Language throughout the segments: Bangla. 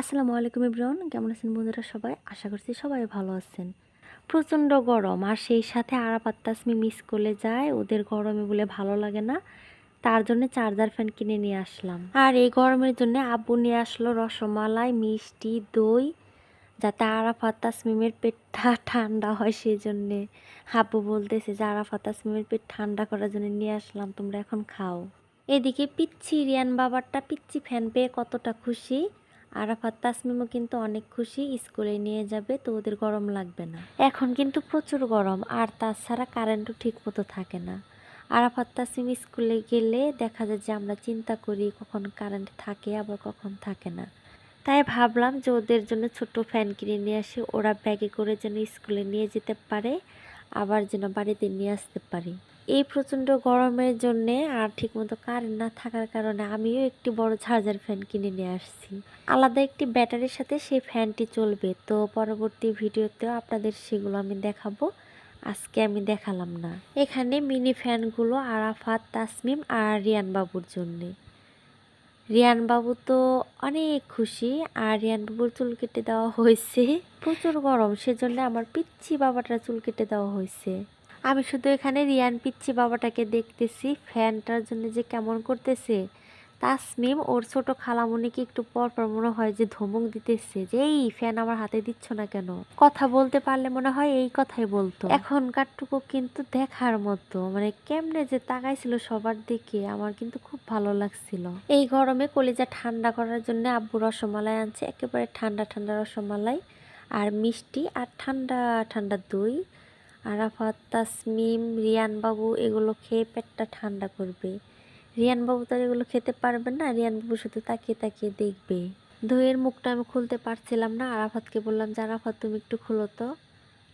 আসসালামু আলাইকুম ইব্রাহন কেমন আছেন বন্ধুরা সবাই? আশা করছি সবাই ভালো আছেন। প্রচণ্ড গরম, আর সেই সাথে আরাপাত তাসমি মিস করলে যায়, ওদের গরমে বলে ভালো লাগে না। তার জন্য চার্জার ফ্যান কিনে নিয়ে আসলাম। আর এই গরমের জন্য আব্বু নিয়ে আসলো রসমালাই, মিষ্টি, দই, যাতে আরাফাত তাসমিমের পেটটা ঠান্ডা হয় সেই জন্যে আব্বু বলতেছে যে, আরাফাত তাসমিমের পেট ঠান্ডা করার জন্য নিয়ে আসলাম, তোমরা এখন খাও। এদিকে পিচ্ছি রিয়ান বাবারটা পিচ্ছি ফ্যান পেয়ে কতটা খুশি। আরাফাত তাসমিমও কিন্তু অনেক খুশি, স্কুলে নিয়ে যাবে তো ওদের গরম লাগবে না। এখন কিন্তু প্রচুর গরম, আর তাছাড়া কারেন্টও ঠিক মতো থাকে না। আরাফাত তাসমিম স্কুলে গেলে দেখা যায় যে আমরা চিন্তা করি কখন কারেন্ট থাকে, আবার কখন থাকে না। তাই ভাবলাম যে ওদের জন্য ছোট ফ্যান কিনে নিয়ে আসি, ওরা ব্যাগে করে যেন স্কুলে নিয়ে যেতে পারে, আবার যেন বাড়িতে নিয়ে আসতে পারি। এই প্রচণ্ড গরমের জন্যে আর ঠিকমতো কারেন্ট না থাকার কারণে আমিও একটি বড় চার্জার ফ্যান কিনে নিয়ে আসছি। আলাদা একটি ব্যাটারির সাথে সেই ফ্যানটি চলবে। তো পরবর্তী ভিডিওতেও আপনাদের সেগুলো আমি দেখাবো। আজকে আমি দেখালাম না। এখানে মিনি ফ্যানগুলো আরাফাত, তাসমিম আর রিয়ান বাবুর জন্যে। রিয়ান বাবু তো অনেক খুশি। আর রিয়ান বাবুর চুল কেটে দেওয়া হয়েছে। প্রচুর গরম। সেজন্য আমার পিচ্ছি বাবাটার চুল কেটে দেওয়া হয়েছে। আমি শুধু এখানে রিয়ান পিচ্ছি বাবাটাকে দেখতেছি, ফ্যানটার জন্য যে কেমন করতেছে। তাসমিম, ওর ছোট খালামণিকে একটু পর পর মনে হয় যে ধমক দিতেছে যে, এই, ফ্যান আমার হাতে দিচ্ছ না কেন? কথা বলতে পারলে মনে হয় এই কথাই বলতো। এখনকারটুকু কিন্তু দেখার মতো মানে কেমনে যে তাকাইছিল সবার দিকে, আমার কিন্তু খুব ভালো লাগছিল। এই গরমে কলিজা ঠান্ডা করার জন্য আব্বু রসমালাই আনছে, একেবারে ঠান্ডা ঠান্ডা রসমালাই আর মিষ্টি আর ঠান্ডা ঠান্ডা দই। আরাফাত, তাসমিম, রিয়ান বাবু এগুলো খেয়ে পেটটা ঠান্ডা করবে। রিয়ান বাবু তো আর এগুলো খেতে পারবে না, রিয়ান বাবু শুধু তাকিয়ে তাকিয়ে দেখবে। দইয়ের মুখটা আমি খুলতে পারছিলাম না, আরাফাতকে বললাম যে, আরাফাত, তুমি একটু খুলো তো।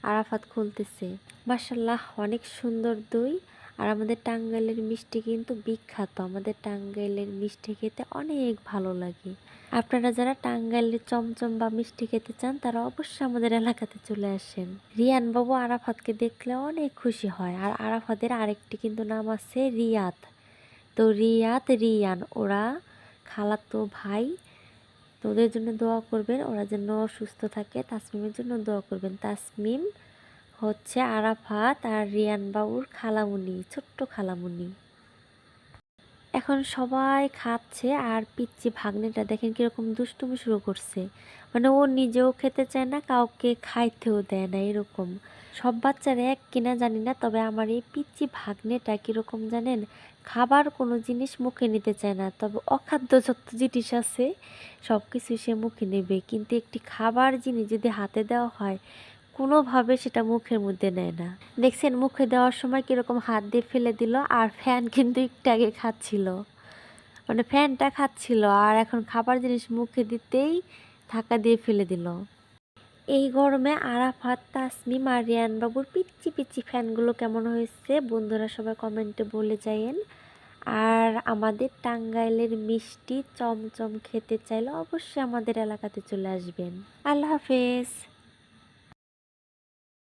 আরাফাত খুলতেছে। মাসাল্লাহ অনেক সুন্দর দই। আর আমাদের টাঙ্গাইলের মিষ্টি কিন্তু বিখ্যাত। আমাদের টাঙ্গাইলের মিষ্টি খেতে অনেক ভালো লাগে। আপনারা যারা টাঙ্গাইলের চমচম বা মিষ্টি খেতে চান, তারা অবশ্যই আমাদের এলাকাতে চলে আসেন। রিয়ান বাবু আরাফাতকে দেখলে অনেক খুশি হয়। আর আরাফাতের আরেকটি কিন্তু নাম আছে রিয়াত। তো রিয়াত, রিয়ান, ওরা খালাতো ভাই, তো ওদের জন্য দোয়া করবেন। ওরা যেন সুস্থ থাকে, তাসমিমের জন্য দোয়া করবেন। তাসমিম হচ্ছে আরাফাত আর রিয়ান বাবুর খালামুনি, ছোট্ট খালামুনি। এখন সবাই খাচ্ছে আর পিচ্ছি ভাগ্নেটা দেখেন কীরকম দুষ্টুমি শুরু করছে। মানে ও নিজেও খেতে চায় না, কাউকে খাইতেও দেয় না, এরকম। সব বাচ্চারা এক কিনা জানি না, তবে আমার এই পিচ্ছি ভাগ্নেটা কীরকম জানেন? খাবার কোনো জিনিস মুখে নিতে চায় না, তবে অখাদ্য যত জিনিস আছে সব কিছু সে মুখে নেবে। কিন্তু একটি খাবার জিনিস যদি হাতে দেওয়া হয় কোনোভাবে সেটা মুখের মধ্যে নেয় না। দেখছেন, মুখে দেওয়ার সময় কীরকম হাত দিয়ে ফেলে দিল আর ফ্যান কিন্তু একটু আগে খাচ্ছিল। মানে ফ্যানটা খাচ্ছিল আর এখন খাবার জিনিস মুখে দিতেই থাকা দিয়ে ফেলে দিল। এই গরমে আরাফাত, তাসমিম আর রিয়ান বাবুর পিচ্ছি পিচ্ছি ফ্যানগুলো কেমন হয়েছে বন্ধুরা সবাই কমেন্টে বলে যাইয়েন। আর আমাদের টাঙ্গাইলের মিষ্টি চমচম খেতে চাইলে অবশ্যই আমাদের এলাকাতে চলে আসবেন। আল্লাহ হাফেজ।